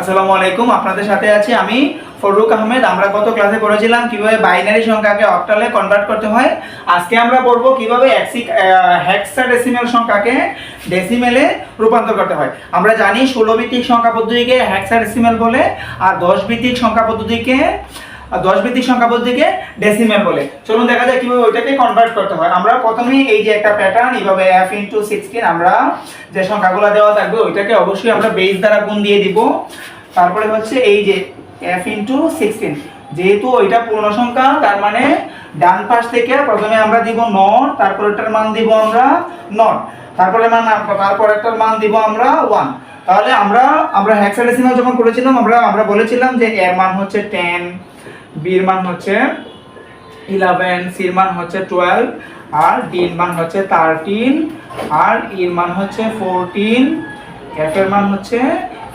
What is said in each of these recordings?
আসসালামু আলাইকুম, আপনাদের সাথে আছি আমি ফররুক আহমেদ। আমরা গত ক্লাসে পড়েছিলাম কীভাবে বাইনারি সংখ্যাকে অক্টালে কনভার্ট করতে হয়। আজকে আমরা পড়ব কীভাবে হেক্সাডেসিমেল সংখ্যাকে ডেসিমেলে রূপান্তর করতে হয়। আমরা জানি ষোলো ভিত্তিক সংখ্যা পদ্ধতিকে হেক্সাডেসিমেল বলে, আর দশ ভিত্তিক সংখ্যা পদ্ধতিকে আর দশ ভিত্তিক সংখ্যা পদ্ধতিকে ডেসিমেল বলে। চলুন দেখা যায় কীভাবে ওইটাকে কনভার্ট করতে হয়। আমরা প্রথমেই এই যে একটা প্যাটার্ন এইভাবে এফ ইন্টু সিক্সটিন আমরা যে সংখ্যাগুলো দেওয়া থাকবে, ওইটাকে অবশ্যই আমরা বেস দ্বারা গুণ দিয়ে দিব। তারপরে হচ্ছে এই যে এফ ইন্টু সিক্সটিন যেহেতু ওইটা পূর্ণ সংখ্যা, তার মানে ডান পাশ থেকে প্রথমে আমরা দিব নট, তারপর এটার মান দিব আমরা নট তারপরে মান তারপর একটার মান দিব আমরা ওয়ান তাহলে আমরা আমরা হেক্সাডেসিমাল যখন করেছিলাম, আমরা আমরা বলেছিলাম যে এর মান হচ্ছে টেন বির মান হচ্ছে ইলেভেন সির মান হচ্ছে টুয়েলভ আর ডির মান হচ্ছে থার্টিন আর ইর মান হচ্ছে ফোরটিন এফ এর মান হচ্ছে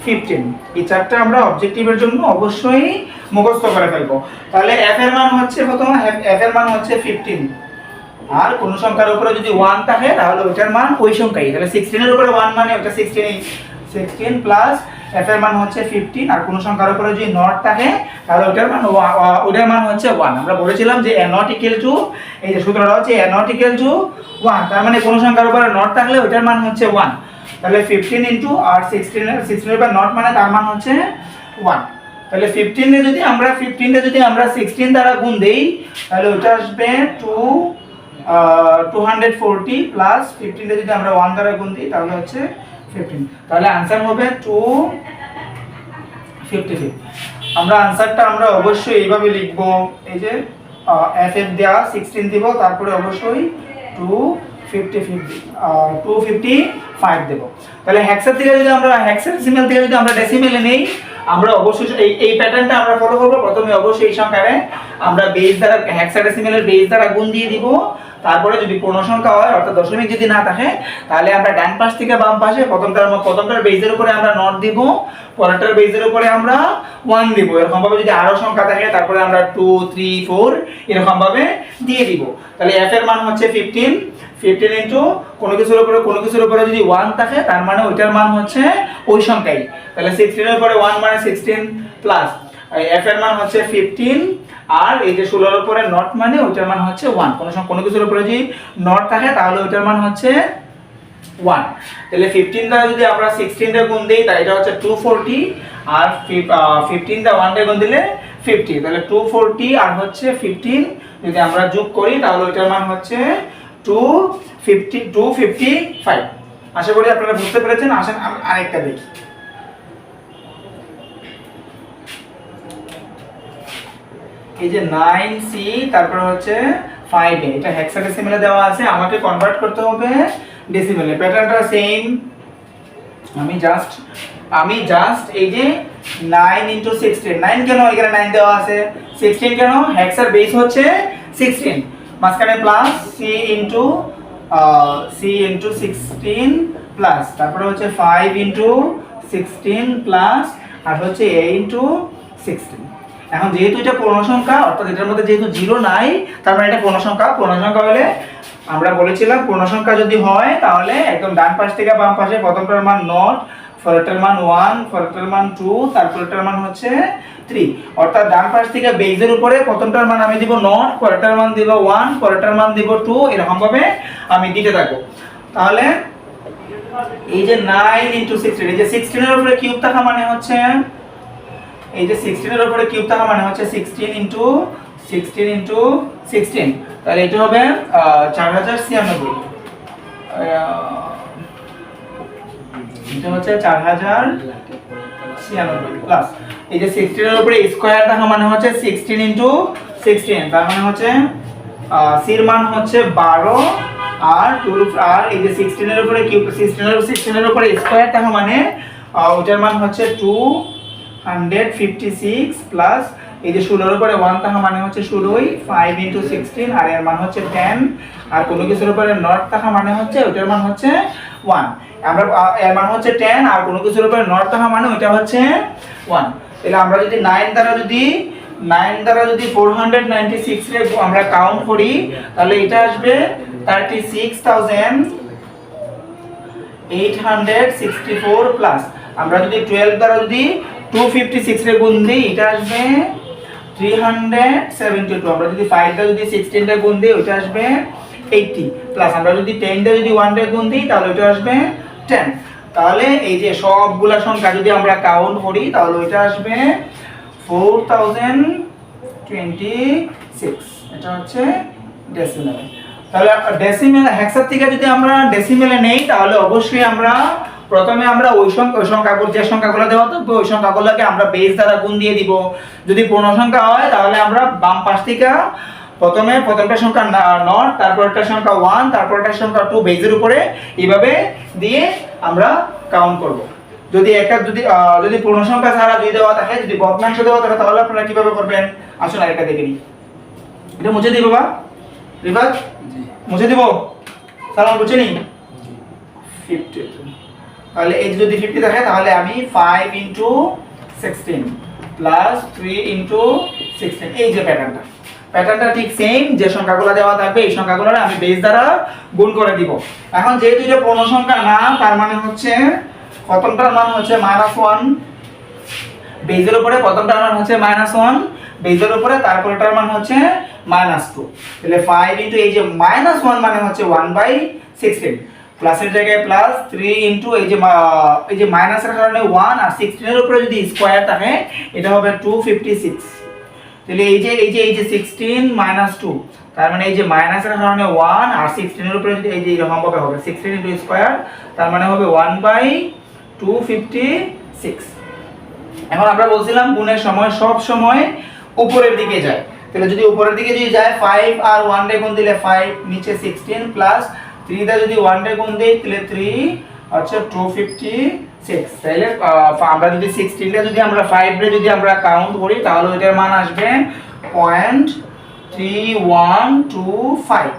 ফিফটিন এই চারটা আমরা অবজেক্টিভের জন্য অবশ্যই মুখস্থ করে ফেলব। তাহলে এফ এর মান হচ্ছে প্রথমে এফ এর মান হচ্ছে ফিফটিন আর কোন সংখ্যার উপরে যদি ওয়ান থাকে, তাহলে ওইটার মান ওই সংখ্যাই। তাহলে সিক্সটিনের উপরে ওয়ান মানে ওটা সিক্সটিন সিক্সটিন প্লাস এফ এর মান হচ্ছে ফিফটিন আর কোন সংখ্যার উপরে যদি নট থাকে, তাহলে ওইটার মান ওইটার মান হচ্ছে ওয়ান আমরা বলেছিলাম যে এ নট ইকুয়াল টু এই যে সূত্রটা হচ্ছে A not equal to one তার মানে কোন সংখ্যার উপরে নট থাকলে ওইটার মান হচ্ছে ওয়ান তাহলে ফিফটিন ইন্টু আর সিক্সটিন সিক্সটিনের উপর নট মানে তার মান হচ্ছে ওয়ান তাহলে ফিফটিনে যদি আমরা ফিফটিনটা যদি আমরা সিক্সটিন দ্বারা গুণ দেই, তাহলে ওটা আসবে two two hundred forty plus ফিফটিনটা যদি আমরা ওয়ান দ্বারা গুণ দিই, তাহলে হচ্ছে ফিফটিন তাহলে আনসার হবে টু ফিফটি আমরা আনসারটা আমরা অবশ্যই এইভাবে লিখব। এই যে এফ এফ দেওয়া সিক্সটিন দিব, তারপরে অবশ্যই two fifty fifty two fifty five দেবো। তাহলে হ্যাক্সার থেকে যদি আমরা হ্যাক্সাডেসিমেল থেকে যদি আমরা ডেসিমেলে নেই, আমরা অবশ্যই এই এই প্যাটার্নটা আমরা ফলো করব। প্রথমে অবশ্যই এই সংখ্যারে আমরা বেস দ্বারা হ্যাক্সাডেসিমেলের বেস দ্বারা গুণ দিয়ে দিব। তারপরে যদি পূর্ণ সংখ্যা হয়, অর্থাৎ দশমিক যদি না থাকে, তাহলে আমরা ডান পাশ থেকে বাম পাশে প্রথমটার প্রথমটার বেজের উপরে আমরা নট দিব, পরেরটার বেজের উপরে আমরা ওয়ান দিব। এরকমভাবে যদি আরও সংখ্যা থাকে, তারপরে আমরা টু থ্রি ফোর এরকমভাবে দিয়ে দিব। তাহলে এফ এর মান হচ্ছে ফিফটিন ফিফটিন ইন্টু কোনো কিছুর উপরে, কোনো কিছুর উপরে যদি ওয়ান থাকে, তার মানে ওইটার মান হচ্ছে ওই সংখ্যাই। তাহলে সিক্সটিনের উপরে ওয়ান মানে সিক্সটিন প্লাস এফ এর মান হচ্ছে ফিফটিন আর এই যে ষোলোর উপরে নট মানে ওইটার মান হচ্ছে ওয়ান কোনো কোনো কিছুর উপরে যদি নট থাকে, তাহলে ওইটার মান হচ্ছে ওয়ান তাহলে ফিফটিন যদি আমরা সিক্সটিন গুণ দিই তাহলে এটা হচ্ছে টু ফোরটি আর ফিফটিন দা ওয়ান দিয়ে গুণ দিলে ফিফটি তাহলে টু ফোরটি আর হচ্ছে ফিফটিন যদি আমরা যোগ করি, তাহলে ওইটার মান হচ্ছে two fifty two fifty five আশা করি আপনারা বুঝতে পেরেছেন। আসেন আরেকটা দেখি। এই যে নাইন সি তারপরে হচ্ছে ফাইভ এ এটা হেক্সাডেসিমেলে দেওয়া আছে, আমাকে কনভার্ট করতে হবে ডেসিমেলে প্যাটার্নটা সেম আমি জাস্ট আমি জাস্ট এই যে নাইন ইন্টু সিক্সটিন নাইন কেন এখানে নাইন দেওয়া আছে? সিক্সটিন কেন? হেক্সার বেস হচ্ছে সিক্সটিন মাঝখানে plus C into C into sixteen plus তারপরে হচ্ছে ফাইভ ইন্টু সিক্সটিন প্লাস আর হচ্ছে এ ইন্টু সিক্সটিন এখন যেহেতু এটা পূর্ণ সংখ্যা, অর্থাৎ এটার মধ্যে যেহেতু জিরো নাই, তার মানে এটা পূর্ণ সংখ্যা। পূর্ণ সংখ্যা হলে আমরা বলেছিলাম পূর্ণ সংখ্যা যদি হয়, তাহলে একদম ডান পাশ থেকে বাম পাশে প্রথমটার মান নট পরেরটার মান ওয়ান পরেরটার মান টু তারপরেরটার মান হচ্ছে থ্রি অর্থাৎ ডান পাশ থেকে বেজের উপরে প্রথমটার মান আমি দিব নট পরেরটার মান দিব ওয়ান পরেরটার মান দিব টু এরকমভাবে আমি দিতে থাকব। তাহলে এই যে নাইন ইন্টু সিক্সটিন এই যে সিক্সটিনের উপরে কিউব থাকা মানে হচ্ছে এই যে সিক্সটিনের উপরে কিউব থাকা মানে হচ্ছে sixteen into sixteen into sixteen তাহলে এটা হবে চার হাজার ছিয়ানব্বই। এটা হচ্ছে চার হাজার ছিয়ানব্বই প্লাস এই যে সিক্সটিনের উপরে স্কোয়ার থাকা মানে হচ্ছে সিক্সটিন ইন্টু সিক্সটিন তার মানে হচ্ছে সির মান হচ্ছে বারো। আর টু আর এই যে সিক্সটিনের উপরে সিক্সটিনের সিক্সটিনের উপরে স্কোয়ার থাকা মানে ওটার মান হচ্ছে two hundred fifty six plus এই যে ষোলোর উপরে ওয়ান থাকা মানে হচ্ছে ষোলোই ফাইভ ইন্টু সিক্সটিন আর এর মান হচ্ছে টেন আর কোনো কিছুর উপরে নট থাকা মানে হচ্ছে, ওইটার মান হচ্ছে ওয়ান আমরা এর মান হচ্ছে টেন আর কোনো কিছুর উপরে নট থাকা মানে ওইটা হচ্ছে ওয়ান তাহলে আমরা যদি নাইন দ্বারা যদি নাইন দ্বারা যদি ফোর হান্ড্রেড নাইনটি সিক্স আমরা কাউন্ট করি, তাহলে এটা আসবে thirty six thousand eight hundred sixty four plus আমরা যদি টুয়েলভ দ্বারা যদি টু ফিফটি সিক্স গুণ দিই এটা আসবে থ্রি হান্ড্রেড সেভেন্টি টু আমরা যদি ফাইভ দ্বারা যদি সিক্সটিন রে গুণ দিই ওইটা আসবে এইটটি প্লাস আমরা যদি টেন দিয়ে যদি ওয়ান রে গুণ দিই তাহলে ওইটা আসবে টেন তাহলে এই যে সবগুলা সংখ্যা যদি আমরা কাউন্ট করি, তাহলে ওইটা আসবে ফোর থাউজেন্ড টোয়েন্টি সিক্স এটা হচ্ছে ডেসিমেলে তাহলে ডেসিমেল হ্যাক্সার থেকে যদি আমরা ডেসিমেলে নেই, তাহলে অবশ্যই আমরা প্রথমে আমরা ওই সংখ্যা ওই সংখ্যাগুলো যে সংখ্যাগুলো দেওয়া থাকবে ওই সংখ্যাগুলোকে আমরা বেস দ্বারা গুণ দিয়ে দিব। যদি পূর্ণ সংখ্যা হয় তাহলে আমরা বাম পাশ থেকে প্রথমে প্রথমটা সংখ্যা নট তারপর একটা সংখ্যা ওয়ান তারপরটা সংখ্যা টু বেজের উপরে এইভাবে দিয়ে আমরা কাউন্ট করব। যদি একটা যদি যদি পূর্ণ সংখ্যা ছাড়া দুই দেওয়া থাকে যদি ভগ্নাংশ দেওয়া থাকে তাহলে আপনারা কীভাবে করবেন? আসুন আরেকটা দেখে নিই। এটা মুছে দিই বাবা। রিভাজ মুছে দিব? সালাম মুছে নিই? ফিফটি তাহলে এই যদি ফিফটি থাকে তাহলে আমি five into sixteen plus three into sixteen এই যে প্যাটার্নটা প্যাটার্নটা ঠিক সেম যে সংখ্যাগুলো দেওয়া থাকবে, এই সংখ্যাগুলো আমি বেস দ্বারা গুণ করে দিব। এখন যেহেতু এটা পূর্ণ সংখ্যা না, তার মানে হচ্ছে প্রথমটার মান হচ্ছে মাইনাস ওয়ান বেজের উপরে প্রথমটার মান হচ্ছে মাইনাস ওয়ান বেজের উপরে তারপরটার মান হচ্ছে মাইনাস টু তাহলে ফাইভ ইন্টু এই যে মাইনাস ওয়ান মানে হচ্ছে ওয়ান বাই সিক্সটিন প্লাসের জায়গায় প্লাস থ্রি ইন্টু এই যে এই যে মাইনাসের কারণে ওয়ান আর সিক্সটিনের উপরে যদি স্কোয়ার থাকে, এটা হবে টু ফিফটি সিক্স তাহলে এই যে এই যে এই যে সিক্সটিন মাইনাস টু তার মানে এই যে মাইনাসের কারণে ওয়ান আর সিক্সটিনের উপরে যদি এই যে এরকম ভাবে হবে সিক্সটিন ইন্টু স্কোয়ার তার মানে হবে one by two fifty six এখন আমরা বলছিলাম গুণের সময় সব সময় উপরের দিকে যায়। তাহলে যদি উপরের দিকে যদি যায় ফাইভ আর ওয়ান ডে গুণ দিলে ফাইভ নিচে সিক্সটিন প্লাস থ্রিটা যদি ওয়ান ডে গুণ দিই, তাহলে থ্রি হচ্ছে টু ফিফটি সিক্স তাহলে আমরা যদি সিক্সটিনটা যদি আমরা ফাইভ যদি আমরা কাউন্ট করি, তাহলে ওইটার মান আসবে point three one two five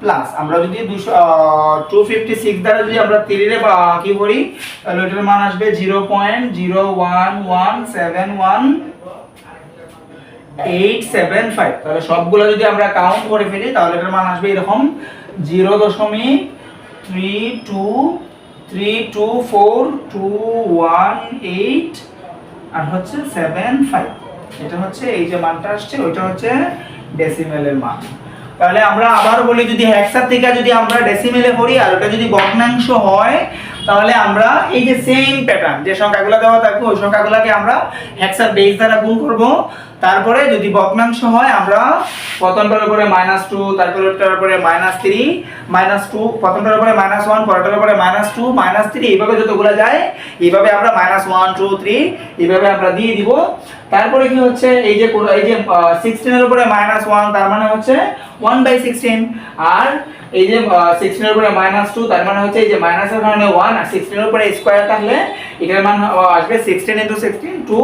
plus আমরা যদি দুশো টু ফিফটি সিক্স দ্বারা যদি আমরা তিরিরে কি করি, তাহলে ওটার মান আসবে zero point zero one one seven one eight seven five তাহলে সবগুলো যদি আমরা কাউন্ট করে ফেলি, তাহলে এটার মান আসবে এরকম জিরো দশমিক three two three two four two one eight আর হচ্ছে সেভেন ফাইভ। এটা হচ্ছে এই যে মানটা আসছে, ওইটা হচ্ছে ডেসিমেলের মান। তাহলে আমরা আবার বলি, যদি হ্যাক্সার থেকে যদি আমরা ডেসিমেলে করি আর ওটা যদি ভগ্নাংশ হয়, তাহলে আমরা এই যে সেম প্যাটার্ন যে সংখ্যাগুলো দেওয়া থাকবে, ওই সংখ্যাগুলোকে আমরা হ্যাক্সার বেস দ্বারা গুণ করব। তারপরে যদি ভগ্নাংশ হয়, আমরা প্রথমটার উপরে মাইনাস টু তারপরেটার উপরে মাইনাস থ্রি মাইনাস টু প্রথমটার উপরে মাইনাস ওয়ান পরেরটার উপরে মাইনাস টু মাইনাস থ্রি এইভাবে যতগুলো যায়, এইভাবে আমরা মাইনাস ওয়ান টু থ্রি এইভাবে আমরা দিয়ে দিব। তারপরে কি হচ্ছে, এই যে এই যে সিক্সটিনের উপরে মাইনাস ওয়ান তার মানে হচ্ছে ওয়ান বাই সিক্সটিন আর এই যে সিক্সটিনের উপরে মাইনাস টু তার মানে হচ্ছে এই যে মাইনাসের কারণে ওয়ান আর সিক্সটিনের উপরে স্কোয়ার থাকলে এটার মান আসবে sixteen into sixteen two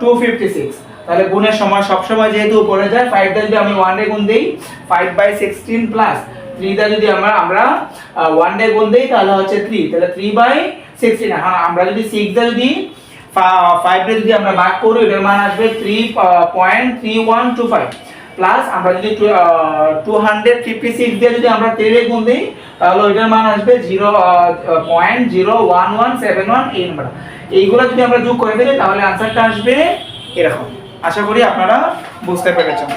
two fifty six তাহলে গুণের সময় সবসময় যেহেতু পড়ে যায় ফাইভটা যদি আমি ওয়ান ডে গুণ দিই ফাইভ বাই সিক্সটিন প্লাস থ্রিটা যদি আমরা আমরা ওয়ান ডে গুণ দিই, তাহলে হচ্ছে থ্রি তাহলে থ্রি বাই সিক্সটিন হ্যাঁ আমরা যদি সিক্সটা যদি ফাইভটা যদি আমরা ভাগ করি, এটার মান আসবে three point three one two five plus আমরা যদি টু হান্ড্রেড ফিফটি সিক্স দিয়ে যদি আমরা তেলে গুণ দিই, তাহলে ওইটার মান আসবে zero point zero one one seven one এই নাম্বার এইগুলো যদি আমরা যোগ করে ফেলি, তাহলে আনসারটা আসবে এরকম। আশা করি আপনারা বুঝতে পেরেছেন।